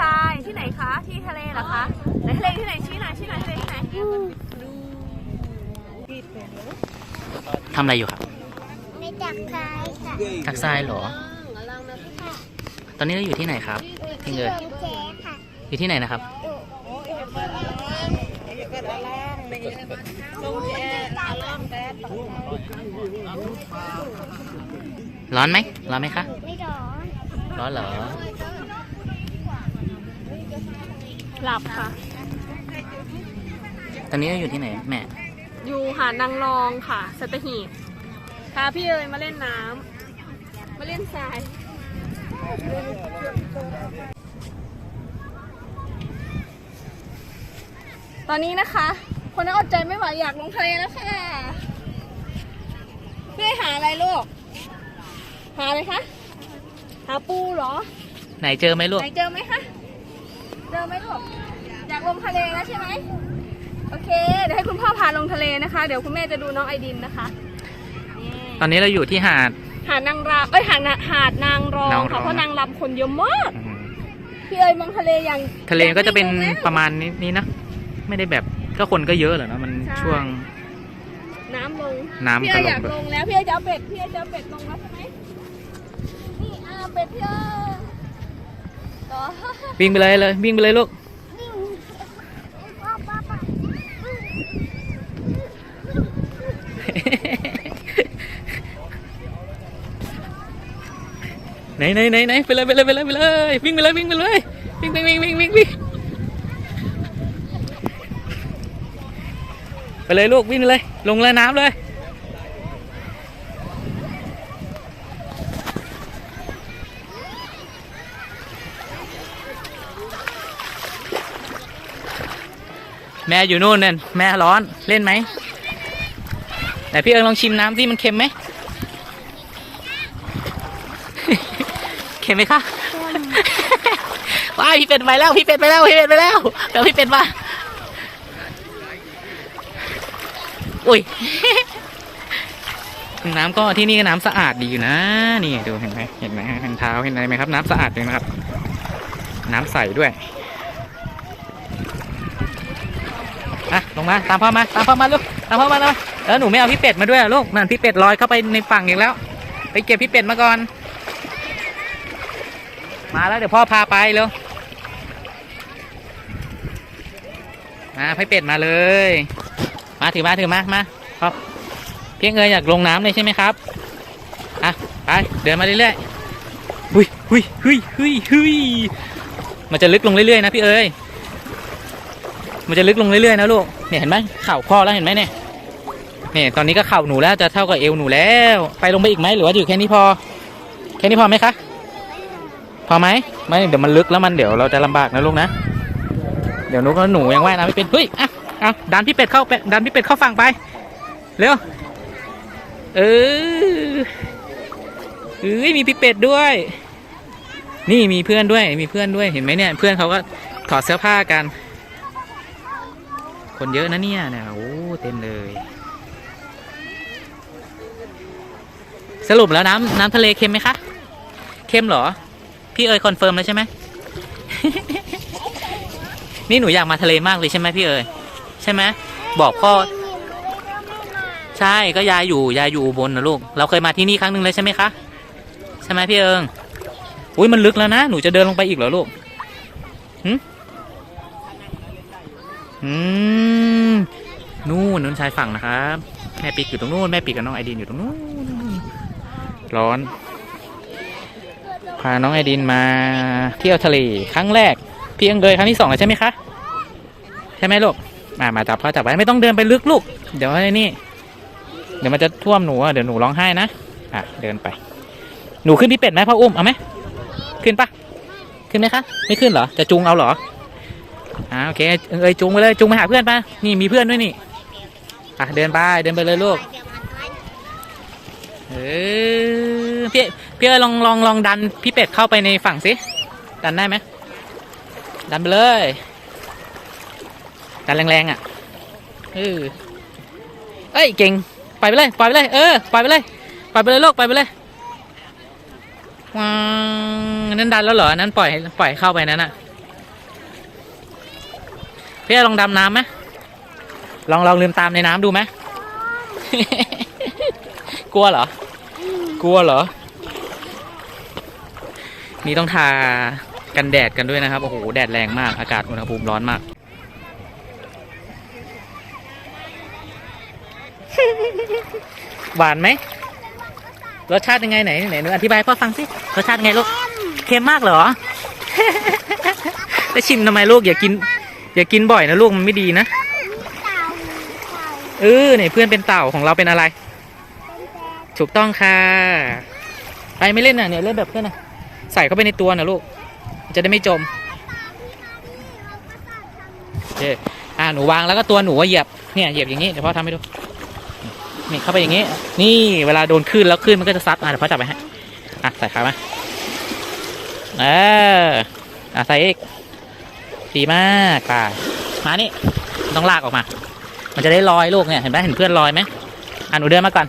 ทรายที่ไหนคะที่ทะเลเหรอคะไหนทะเลที่ไหนชี้หน่อยชี้หน่อยทะเลที่ไหนทำอะไรอยู่ครับไม่จับใครค่ะทักทรายเหรอ ตอนนี้เราอยู่ที่ไหนครับพิงเอ๋ยเจ๊ค่ะอยู่ที่ไหนนะครับร้อนไหมร้อนไหมคะไม่ร้อนร้อนเหรอ หลับค่ะ ตอนนี้เราอยู่ที่ไหนแม่ อยู่หาดนางรองค่ะ สัตหีบพาพี่เอ๋ยมาเล่นน้ำ มาเล่นทราย ตอนนี้นะคะ คนนั้นอดใจไม่ไหวอยากลงทะเลแล้วค่ะพี่เอ๋ยหาอะไรลูก หาอะไรคะ หาปูเหรอ ไหนเจอไหมลูก ไหนเจอไหมคะ เจอไหมลูกอยากลงทะเลแล้วใช่ไหมโอเค เดี๋ยวให้คุณพ่อพาลงทะเลนะคะ เดี๋ยวคุณแม่จะดูน้องไอดินนะคะนี่ตอนนี้เราอยู่ที่หาด หาดนางรำเอ้ยหาดนาหาดนางรองนางรอง ค่ะเพราะนางรำคนเยอะมากอืมพี่เอ๋ยมองทะเลอย่างทะเลก็จะเป็นอยกประมาณนี้นี้นะ ไม่ได้แบบก็คนก็เยอะเหรอนะมันใช่ช่วง น้ำลงน้ำพี่เอ๋ยก็ลงอยากลงแล้วพี่เอ๋ยจะเอาเป็ดพี่เอ๋ยจะเอาเป็ดลงแล้วใช่ไหมนี่เอาเป็ดพี่เอ๋ยต่อ วิ่งไปเลยเลยวิ่งไปเลยลูกไหนไหนไหนไหนไปเลยไปเลยไปเลยไปเลยวิ่งไปเลยวิ่งไปเลยวิ่งวิ่งวิ่งวิ่งวิ่งวิ่งไปเลยลูกวิ่งไปเลย ลงเลยน้ำเลย ม่อยู่นู่นเนี่ยแม่ร้อนเล่นไหมแต่พี่เอิงลองชิมน้ำที่มันเค็มไหมเค็มไหมคะว้าพี่เป็ดไปแล้วพี่เป็ดไปแล้วพี่เป็ดไปแล้วเดี๋ยวพี่เป็ดมาอุ้ยน้ำก็ที่นี่ก็น้ำสะอาดดีอยู่นะ นี่ดูเห็นไหมเห็นไหมเห็นเท้าเห็นอะไรไหมครับ น้ำสะอาดเลยนะครับ น้ำใสด้วย อะลงมาตามพ่อมาตามพ่อมาลูกตามพ่อมาเลยเออหนูไม่เอาพี่เป็ดมาด้วยลูกนั่นพี่เป็ดลอยเข้าไปในฝั่งอีกแล้ว ไปเก็บพี่เป็ดมาก่อน มาแล้วเดี๋ยวพ่อพาไปเร็วมาพี่เป็ดมาเลย มาถือมาถือมามาครับเพียงเอยอยากลงน้ำเลยใช่ไหมครับอะไปเดินมาเรื่อยๆหุยหุยหุยหุยหุยมันจะลึกลงเรื่อยๆนะพี่เอย มันจะลึกลงเรื่อยๆนะลูกเนี่ยเห็นไหมเข่าพ่อแล้วเห็นไหมเนี่ยเนี่ยตอนนี้ก็เข่าหนูแล้วจะเท่ากับเอวหนูแล้ว ไปลงไปอีกไหมหรือว่าอยู่แค่นี้พอ แค่นี้พอไหมคะพอไหมไม่เดี๋ยวมันลึกแล้วมันเดี๋ยวเราจะลำบากนะลูกนะเดี๋ยวนุกกับหนูยังว่ายน้ำไม่เป็นเฮ้ยอะอะดันพี่เป็ดเข้าไปดันพี่เป็ดเข้าฝั่งไปเร็วเออเอ้ยมีพี่เป็ดด้วย นี่มีเพื่อนด้วยมีเพื่อนด้วยเห็นไหมเนี่ย เพื่อนเขาก็ถอดเสื้อผ้ากัน คนเยอะนะเนี่ยเนี่ยโอ้เต็มเลย สรุปแล้วน้ำน้ำทะเลเค็มไหมคะ เค็มเหรอ พี่เอ๋ยคอนเฟิร์มแล้วใช่ไหม นี่หนูอยากมาทะเลมากเลยใช่ไหมพี่เอ๋ยใช่ไหมบอกพ่อไม่มีก็ไม่มาใช่ก็ยายอยู่ยายอยู่อุบลนะลูก เราเคยมาที่นี่ครั้งหนึ่งเลยใช่ไหมคะใช่ไหมพี่เอิงอุ้ยมันลึกแล้วนะ หนูจะเดินลงไปอีกเหรอลูกหืม อืมนู่นนู่นชายฝั่งนะครับแม่ปีกอยู่ตรงนู้นแม่ปีกกับน้องไอดินอยู่ตรงนู้นร้อน พาน้องไอดินมาเที่ยวทะเลครั้งแรก พี่เอิงเลยครั้งที่สองแล้วใช่ไหมคะ ใช่ไหมลูกมามาจับพ่อจับไว้ไม่ต้องเดินไปลึกลูก เดี๋ยวไอ้นี่ เดี๋ยวมันจะท่วมหนูเดี๋ยวหนูร้องไห้นะอะเดินไป หนูขึ้นพี่เป็ดไหมพ่ออุ้มเอาไหมขึ้นปะขึ้นไหมคะ ไม่ขึ้นเหรอ จะจูงเอาเหรอ อ่าโอเคเอิงเอยจูงไปเลยจูงไปหาเพื่อนปะนี่มีเพื่อนด้วยนี่อะเดินไปเดินไปเลยลูกเออพี่พี่เอ๋ลองลองลองดันพี่เป็ดเข้าไปในฝั่งสิดันได้ไหมดันไปเลยดันแรงๆอะเออเอ้ยเก่งปล่อยไปเลยปล่อยไปเลยเออปล่อยไปเลยปล่อยไปเลยลูกปล่อยไปเลยว้านั่นดันแล้วเหรออันนั้นปล่อยปล่อยเข้าไปนั้นอะ พี่ลองดำน้ำไหมลองลองลืมตามในน้ำดูไหม กลัวเหรอ กลัวเหรอ นี่ต้องทากันแดดกันด้วยนะครับ โอ้โห แดดแรงมาก อากาศอุณหภูมิร้อนมาก หวานไหม รสชาติยังไงไหนไหนหนูอธิบายพ่อฟังสิ รสชาติไงลูก เค็มมากเหรอ จะชิมทำไมลูกอย่ากิน อย่ากินบ่อยนะลูกมันไม่ดีนะเต่าเต่าเออเนี่ยเพื่อนเป็นเต่าของเราเป็นอะไรเป็นแดดถูกต้องค่ะ ไปไม่เล่นน่ะเนี่ยเล่นแบบเพื่อนน่ะ ใส่เข้าไปในตัวนะลูก จะได้ไม่จมโอเคอ่าหนูวางแล้วก็ตัวหนูว่าเหยียบเนี่ยเหยียบอย่างนี้เดี๋ยวพ่อทำให้ดูนี่เข้าไปอย่างนี้ นี่เวลาโดนคลื่นแล้วคลื่นมันก็จะซัดอะเดี๋ยวพ่อจับไปให้อะใส่ขามาเอออะใส่อีก ดีมากป่ามานี่ต้องลากออกมา มันจะได้ลอยลูกเนี่ยเห็นไหมเห็นเพื่อนลอยไหมอะหนูเดินมาก่อน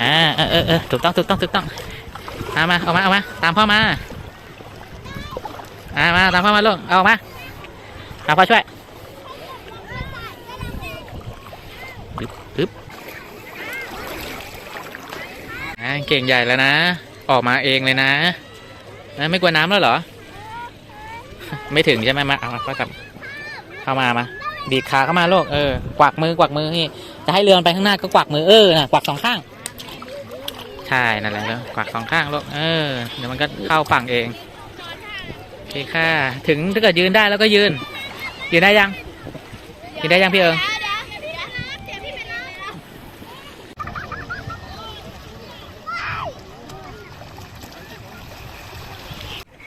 อ่าเออเออเออถูกต้องถูกต้องถูกต้องเอามาเอามาเอามาตามพ่อมาอ่ามาตามพ่อมาลูกเอามาเอาพ่อช่วยปึ๊บปึ๊บเก่งใหญ่แล้วนะ ออกมาเองเลยนะ ไม่กลัวน้ำแล้วเหรอ ไม่ถึงใช่ไหมมาเอามาพ่อจับเข้ามามาบีบขาเข้ามาโลกเออกวักมือกวักมือนี่จะให้เรือนไปข้างหน้าก็กวักมือเออนะกวักสองข้าง ใช่นั่นแหละแล้วกวักสองข้างโลกเออเดี๋ยวมันก็เข้าฝั่งเองโอเคค่ะ ถึงถ้าเกิดยืนได้แล้วก็ยืน ยืนได้ยังยืนได้ยังพี่เอิง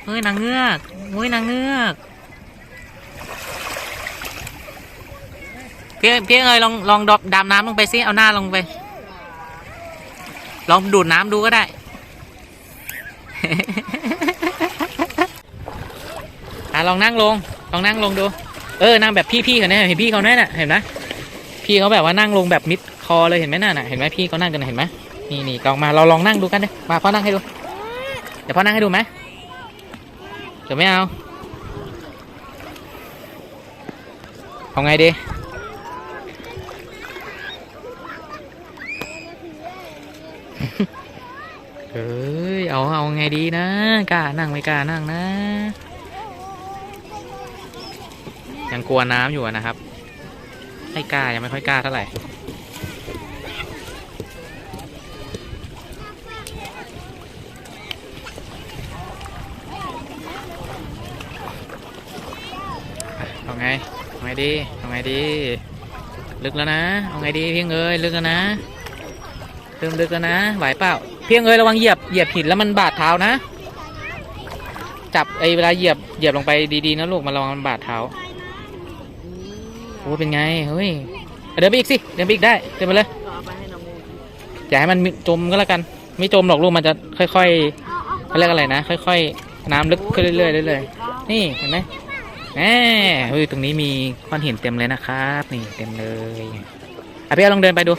เฮ้ยนางเงือกเฮ้ยนางเงือกพี่พี่เอ๋ยลองลองดดำน้ำลงไปสิเอาหน้าลงไป ลองดูดน้ำดูก็ได้อะลองนั่งลง ลองนั่งลงดู เออนั่งแบบพี่ๆเขาเนี่ยเห็นพี่เขาแน่น่ะเห็นไหมพี่เขาแบบว่านั่งลงแบบมิดคอเลยเห็นไหมน่ะน่ะเห็นไหมพี่เขานั่งกันเห็นไหมนี่นี่ลองมาเราลองนั่งดูกันดิมาพ่อนั่งให้ดู เดี๋ยวพ่อนั่งให้ดูไหม เดี๋ยวไม่เอาเอาไงดีเอ้ย เอา เอาไงดีนะกล้านั่งไม่กล้านั่งนะ ยังกลัวน้ำอยู่นะครับไม่กล้ายังไม่ค่อยกล้าเท่าไหร่ ไงเอาไงดีเอาไงดี ลึกแล้วนะเอาไงดีเพียงเอ้ยลึกแล้วนะเริ่มลึกแล้วนะไหวเปล่าเพียงเอ้ยระวังเหยียบเหยียบหินแล้วมันบาดเท้านะ จับไอ้เวลาเหยียบเหยียบลงไปดีๆนะลูกมันระวังมันบาดเท้าโอ้เป็นไงเฮ้ยเดินไปอีกสิเดินไปอีกได้เดินไปเลยอย่าให้มันจมก็แล้วกัน ไม่จมหรอกลูกมันจะค่อยๆเขาเรียกอะไรนะ ค่อย ๆ น้ำลึกขึ้นเรื่อยๆเรื่อยๆนี่เห็นไหม แหมเฮ้ยตรงนี้มีก้อนหินเต็มเลยนะครับ นี่เต็มเลยอะพี่เอาลองเดินไปดู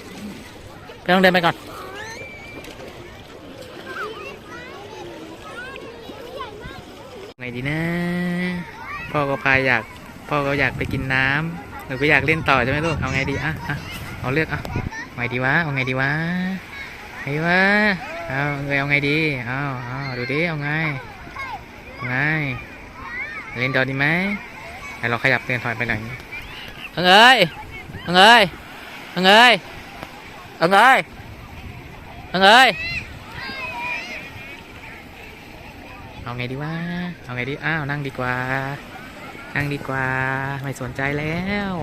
พี่ลองเดินไปก่อนไงดีนะ พ่อก็พายอยากพ่อก็อยากไปกินน้ำหนูก็อยากเล่นต่อใช่ไหมลูกเอาไงดีอะอะเอาเลือกอะไงดีวะเอาไงดีวะไงวะเอาเงยเอาไงดีเอาเอาดูดิเอาไงเอาไง เล่นต่อดีไหมให้เราขยับเตียนถอยไปหน่อยเอาเงยเอาเงยเอาเงยเอาเงยเอาเงยเอาไงดีวะเอาไงดี อ้าว นั่งดีกว่า นั่งดีกว่า ไม่สนใจแล้ว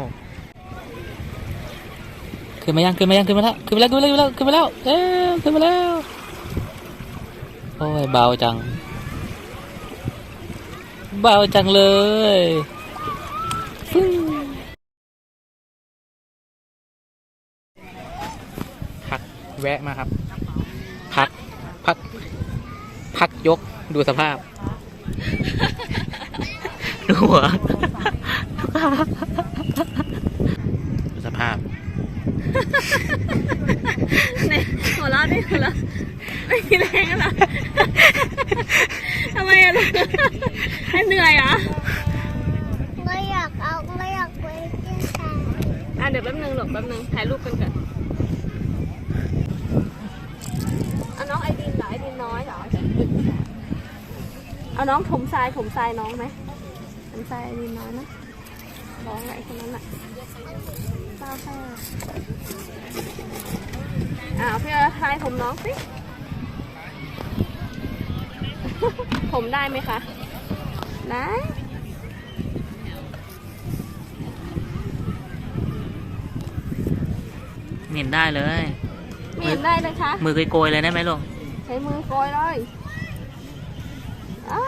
ขึ้นมายัง ขึ้นมายัง ขึ้นมาแล้ว ขึ้นมาแล้ว ขึ้นมาแล้ว ขึ้นมาแล้ว เอ้ยขึ้นมาแล้ว โอ้ย เบาจัง เบาจังเลยฟึ่งพักแวะมาครับ พัก พัก พักยกดูสภาพ ดูหัว ดูสภาพไหนหัวเราะดิหัวเราะ ไม่มีแรงแล้วเหรอทำไมอะลูกให้เหนื่อยเหรอไม่อยากเอาไม่อยากไปที่ศาอะเดี๋ยวแป๊บนึงหลบแป๊บนึงถ่ายรูปกันก่อนเอาน้องไอดินเหรอไอดินน้อยเหรอเอาน้องถมทรายถมทรายน้องไหมถมทรายไอดินน้อยนะร้องอะไรคนนั้นอะเศราแอ่าพี่เอ๋ทายผมน้องสิ ผมได้ไหมคะได้ไม่เห็นได้เลยไม่เห็นได้เลยคะ มือโกยๆเลยได้ไหมลูก ใช้มือโกยเลยอ่า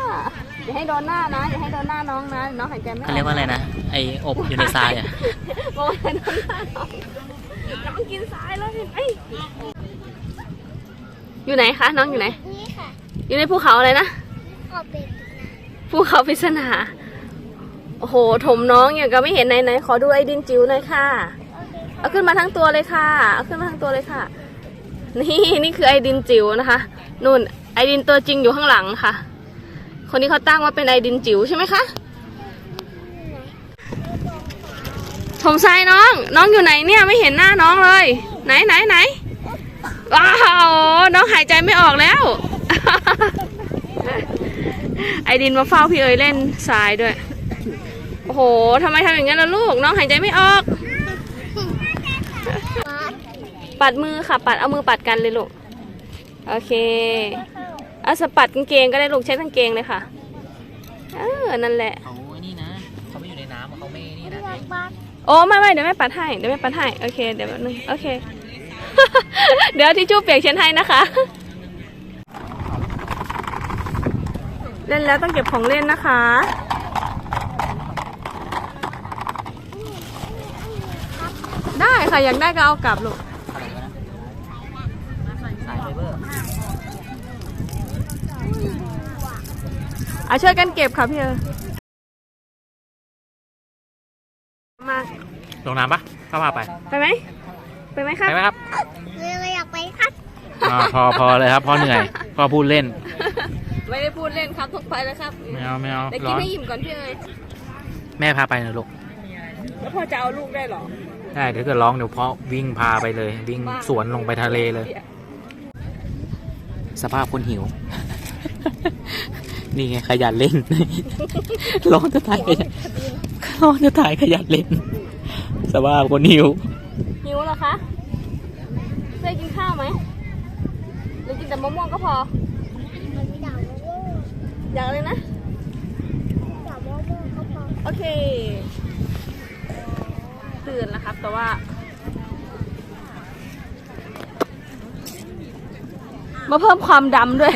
อย่าให้โดนหน้านะอย่าให้โดนหน้าน้องนะน้องหายใจไม่ออกเขาเรียกว่าอะไรนะไออบอยู่ในทรายอะโกยโดนหน้าน้องน้องกินทรายแล้วเห็นไหมอยู่ไหนคะ น้องอยู่ไหนนี่ค่ะ อยู่ในภูเขาอะไรนะขอบเป็นภูเขาปริศนาโอ้โหถมน้องอย่างก็ไม่เห็นไหนไหนๆขอดูไอดินจิ๋วหน่อยค่ะ เอาขึ้นมาทั้งตัวเลยค่ะ เอาขึ้นมาทั้งตัวเลยค่ะ นี่นี่คือไอดินจิ๋วนะคะนู่นไอดินตัวจริงอยู่ข้างหลังค่ะ คนนี้เขาตั้งว่าเป็นไอดินจิ๋วใช่ไหมคะถมทรายน้อง น้องอยู่ไหนเนี่ยไม่เห็นหน้าน้องเลย ไหนไหนไหนว้าวน้องหายใจไม่ออกแล้ว ไอดินมาเฝ้าพี่เอ๋ยเล่นทรายด้วย โอ้โหทำไมทำอย่างนั้นล่ะลูก น้องหายใจไม่ออก ปัดมือค่ะ ปัดเอามือปัดกันเลยลูก โอเคเอาสะปัดกางเกงก็ได้ลูกใช้กางเกงเลยค่ะ เออ นั่นแหละ เขานี่นะ เขาไม่อยู่ในน้ำเขาไม่นี่นะอยากบ้านโอ้ไม่ไม่เดี๋ยวแม่ปัดให้ เดี๋ยวแม่ปัดให้ โอเค เดี๋ยวแป๊บนึง โอเค เดี๋ยวทิชชู่เปียกเช็ดให้นะคะ เล่นแล้วต้องเก็บของเล่นนะคะ ได้ค่ะ อยากได้ก็เอากลับลูกอะไรวะนะสายไฟเบอร์อะช่วยกันเก็บค่ะพี่เออมาลงน้ำปะเข้าพาไป ไปไหม ไปไหมครับ ไปไหมครับเลยอยากไปครับอ่าพอพอเลยครับ พอเหนื่อย พอพูดเล่น ไม่ได้พูดเล่นครับต้องไปแล้วครับไม่เอาไม่เอาเดี๋ยวร้กินอนให้อิ่มก่อนพี่เอ๋ยแม่พาไปนะลูกแล้วพอจะเอาลูกได้เหรอ ได้เดี๋ยวเกิดร้องเดี๋ยวพ่อวิ่งพาไปเลย วิ่งสวนลงไปทะเลเลย สภาพคนหิว นี่ไงขยันเล่น ร้องจะถ่ายขยันร้องจะถ่ายขยันเล่น สภาพคนหิว หิวเหรอคะเคยกินข้าวไหมหรือกินแต่มะม่วงก็พอมันอยากโม่ อยากเลยนะอยากโม่โม่เขาพอโอเค ตื่นแล้วครับ แต่ว่า มาเพิ่มความดำด้วย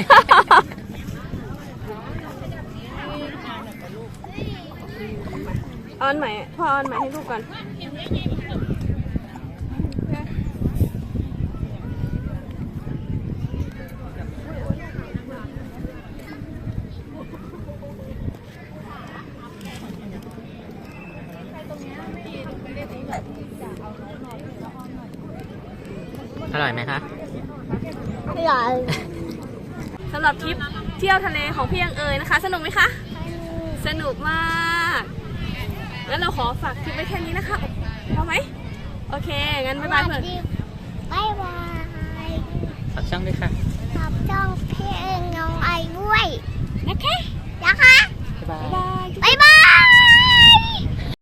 ออนใหม่พ่อออนใหม่ให้ลูกก่อน อร่อยไหมคะ อร่อยสำหรับทริปเที่ยวทะเลของพี่ยังเอ๋ยนะคะ สนุกไหมคะ สนุกมากงั้นเราขอฝากทริปไปแค่นี้นะคะพอไหมโอเค งั้นบ๊ายบายเพื่อนบ๊ายบายฝากช่องด้วยค่ะฝากช่องพี่เอ๋ยน้องไอ้ด้วยนะคะนะคะบ๊ายบาย